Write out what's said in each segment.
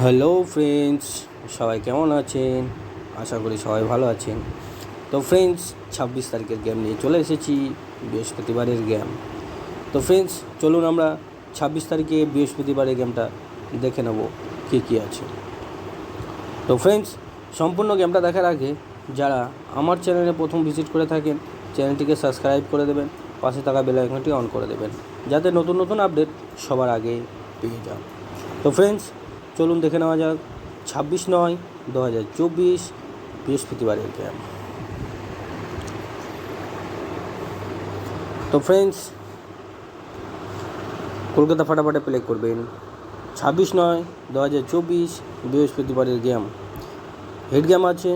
Hello friends, সবাই কেমন আছেন? আশা করি সবাই ভালো আছেন। তো ফ্রেন্ডস, ছাব্বিশ তারিখের গেম নিয়ে চলে এসেছি, বৃহস্পতিবারের গেম তো ফ্রেন্ডস, চলুন আমরা ছাব্বিশ তারিখে বৃহস্পতিবারের গেমটা দেখে নেব, কী কী আছে। তো ফ্রেন্ডস, সম্পূর্ণ গেমটা দেখার আগে, যারা আমার চ্যানেলে প্রথম ভিজিট করে থাকেন চ্যানেলটিকে সাবস্ক্রাইব করে দেবেন, পাশে থাকা বেল আইকনটি অন করে দেবেন, যাতে নতুন নতুন আপডেট সবার আগে পেয়ে যান। তো ফ্রেন্ডস চলুন দেখে নেওয়া যাক, ছাব্বিশ নয়, দু হাজার চব্বিশ বৃহস্পতিবারের গেম তো ফ্রেন্ডস কলকাতা ফাটাফাটে প্লে করবেন। ছাব্বিশ নয়, দু হাজার চব্বিশ বৃহস্পতিবারের গেম হেড গেম আছে,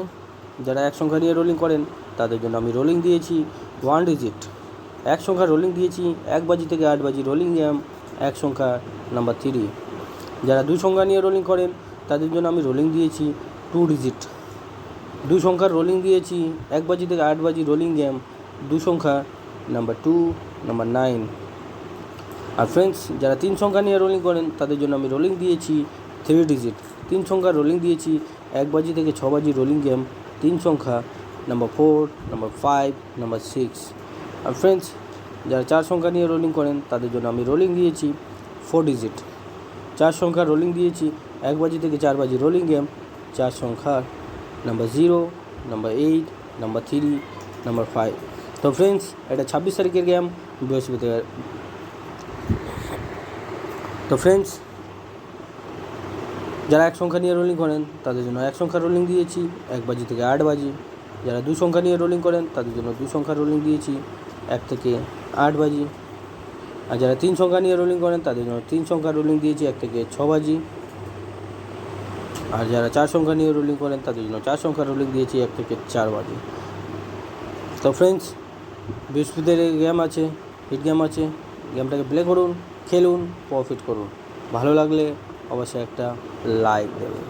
যারা এক সংখ্যা নিয়ে রোলিং করেন, তাদের জন্য আমি রোলিং দিয়েছি ওয়ান ডিজিট এক সংখ্যা রোলিং দিয়েছি, এক বাজি থেকে আট বাজি রোলিং গেম এক সংখ্যা নাম্বার থ্রি যারা দুই সংখ্যা নিয়ে রোলিং করেন, তাদের জন্য আমি রোলিং দিয়েছি টু ডিজিট দুই সংখ্যার রোলিং দিয়েছি, এক বাজি থেকে আট বাজি রোলিং গেম দু সংখ্যা নাম্বার টু নাম্বার নাইন আর ফ্রেন্ডস যারা তিন সংখ্যা নিয়ে রোলিং করেন, তাদের জন্য আমি রোলিং দিয়েছি থ্রি ডিজিট তিন সংখ্যার রোলিং দিয়েছি, এক বাজি থেকে ছ বাজি রোলিং গেম তিন সংখ্যা number four number five number six আর ফ্রেন্ডস যারা চার সংখ্যা নিয়ে রোলিং করেন, তাদের জন্য আমি রোলিং দিয়েছি ফোর ডিজিট চার সংখ্যা রোলিং দিয়েছি, এক বাজি থেকে চার বাজি রোলিং গেম চার সংখ্যা number zero number eight number three number five তো ফ্রেন্ডস এটা ছাব্বিশ তারিখের গেম বৃহস্পতিবার। তো ফ্রেন্ডস যারা এক সংখ্যা নিয়ে রোলিং করেন, তাদের জন্য এক সংখ্যা রোলিং দিয়েছি, এক বাজি থেকে আট বাজি। যারা দু সংখ্যা নিয়ে রোলিং করেন, তাদের জন্য দু সংখ্যা রোলিং দিয়েছি, এক থেকে আট বাজি। আর যারা তিন সংখ্যা নিয়ে রোলিং করেন, তাদের জন্য তিন সংখ্যা রোলিং দিয়েছি, এক থেকে ছ বাজি। আর যারা চার সংখ্যা নিয়ে রোলিং করেন, তাদের জন্য চার সংখ্যা রোলিং দিয়েছি, এক থেকে চার বাজি। তো ফ্রেন্ডস বৃহস্পতির গেম আছে হিট গেম আছে গেমটাকে প্লে করুন, খেলুন প্রফিট করুন। ভালো লাগলে অবশ্যই একটা লাইক দেবেন।